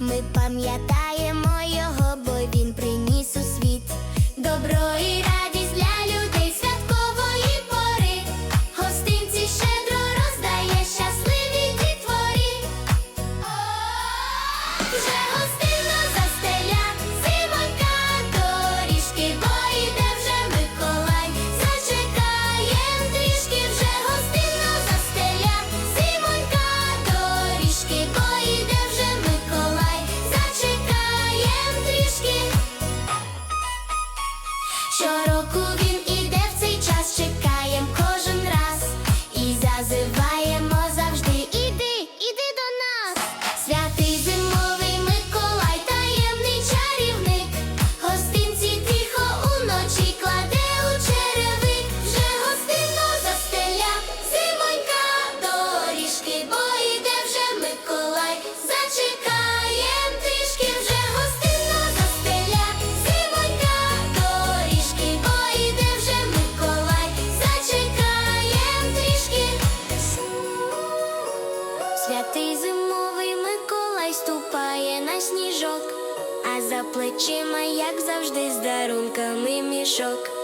Ми пам'ятаємо його, бо він приніс у світ добро і Святий зимовий Миколай ступає на сніжок, а за плечима, як завжди, з дарунками мішок.